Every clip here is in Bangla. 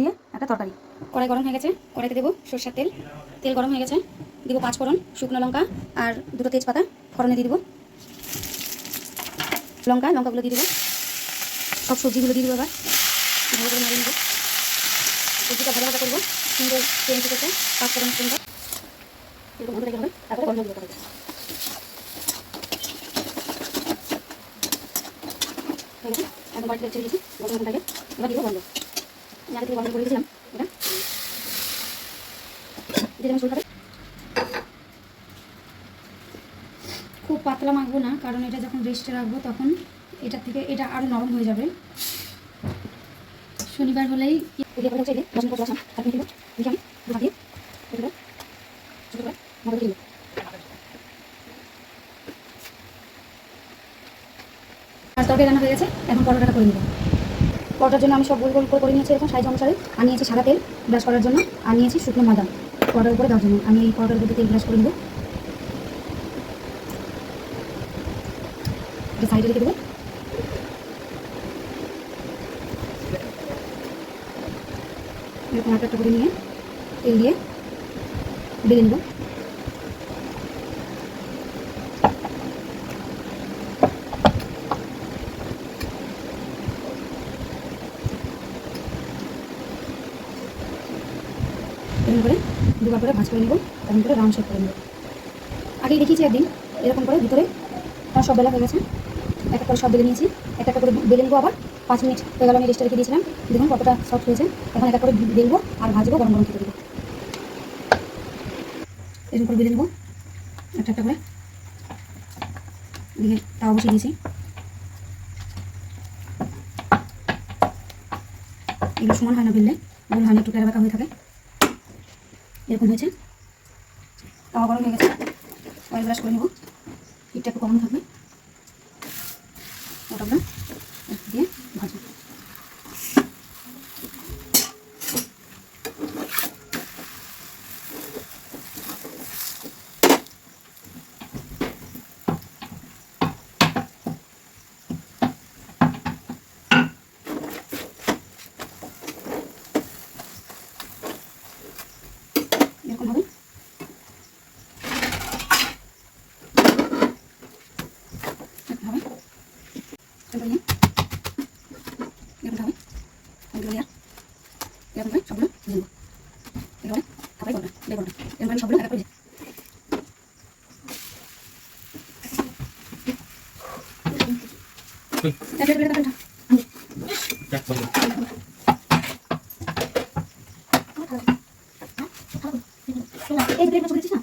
দিয়ে একটা তরকারি। কড়াই গরম হয়ে গেছে, কড়াইতে দেবো সরষের তেল। তেল গরম হয়ে গেছে, দেবো পাঁচ ফোড়ন, শুকনো লঙ্কা আর দুটো তেজপাতা। ফোড়নে দিয়ে দেবো। লঙ্কা, লঙ্কাগুলো দিয়ে দেবো। সব সবজিগুলো দিয়ে দেবো এবার। ভালো করে নাড়িয়ে নেব। সবজিটা ভাজা ভাজা করব। সুন্দর তেল ফুটেছে পাঁচ ফোড়ন সুন্দর এরকম ভালো হবে তারপরে গরম দেবো গেছে? এখন বাড়িতে ছেড়ে দিয়েছি, গরম এবার দিব বন্ধ। খুব পাতলা মাখবো না, কারণ এটা যখন রেস্টে রাখব তখন এটা থেকে এটা আরও নরম হয়ে যাবে। শনিবার হলেই আর তরকারি রান্না হয়ে গেছে, এখন পরোটাটা করে নেব। পরোটার জন্য আমি সব গোল গোল করে করে নিয়েছি এরকম, সাইজ অনুসারে। আর নিয়েছি সাদা তেল ব্রাশ করার জন্য, আর নিয়েছি শুকনো ময়দা পরোটার উপরে দেওয়ার জন্য। আমি এই পরোটার উপরে তেল ব্রাশ করে নেব। সাইডে রেখে দেবো। এরকম একটা করে নিয়ে, তেল দিয়ে বেলে নেব। এরকম করে দুবার করে ভাজ করে নেব, এরকম করে রাউন্ড শেপ করে নেব। আগেই দেখিয়েছি একদিন, এরকম করে ভিতরে আমার সব বেলা হয়ে গেছে। এক এক করে সব বেলে নিয়েছি, এক একটা করে বেলে নেব আবার। পাঁচ মিনিট হয়ে গেল, আমি রেস্টে রেখে দিয়েছিলাম। দেখুন কতটা সফট হয়েছে। এখন এক এক করে বেলবো আর ভাজবো, গরম গরম খেতে দেবো। এরকম করে বেলে নেব। একটা একটা করে। দিকে তাও বসিয়ে দিয়েছি। এগুলো সমান হয় না বেললে গোল হয় না একটু বেঁকা হয়ে থাকে। এরকম হয়েছে। তাওয়া গরম হয়ে গেছে। অয়েল ব্রাশ করে নেব। হিটটা একটু কম থাকবে। ওটা দিয়ে ভাজবো এরকম হবে এরকম হবে এরকম নিয়ে এরকম হবে এগুলো নিয়ে এরকম করে সবগুলো দিয়ে দেবো। এরকম সবগুলো এক করে এক এক করে একটা যাক বলো এই প্লেট বসে দিচ্ছিস না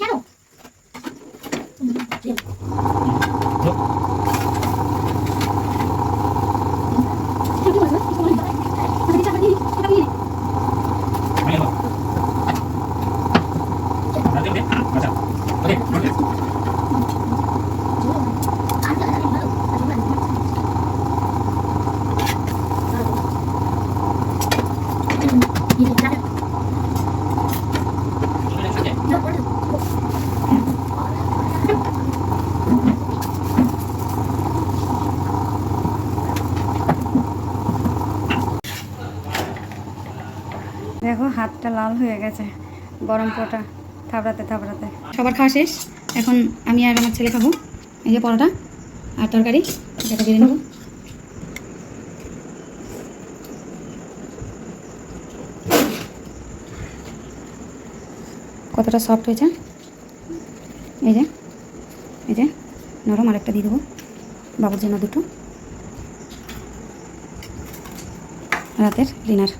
কেন আমি এলো রাতে দে আচ্ছা ওকে ওকে এখানে আছে দেখো, হাতটা লাল হয়ে গেছে। গরম পোটা থাবড়াতে থাবড়াতে। সবার খাওয়া শেষ? এখন আমি আর আমার ছেলে খাব। এই যে পরোটা আর তরকারি, এটা বেড়ে নেব কতটা সফট হয়েছে? এই যে এই যে, নরম আরেকটা দিয়ে দেবো। বাবুর জন্য দুটো। রাতের ডিনার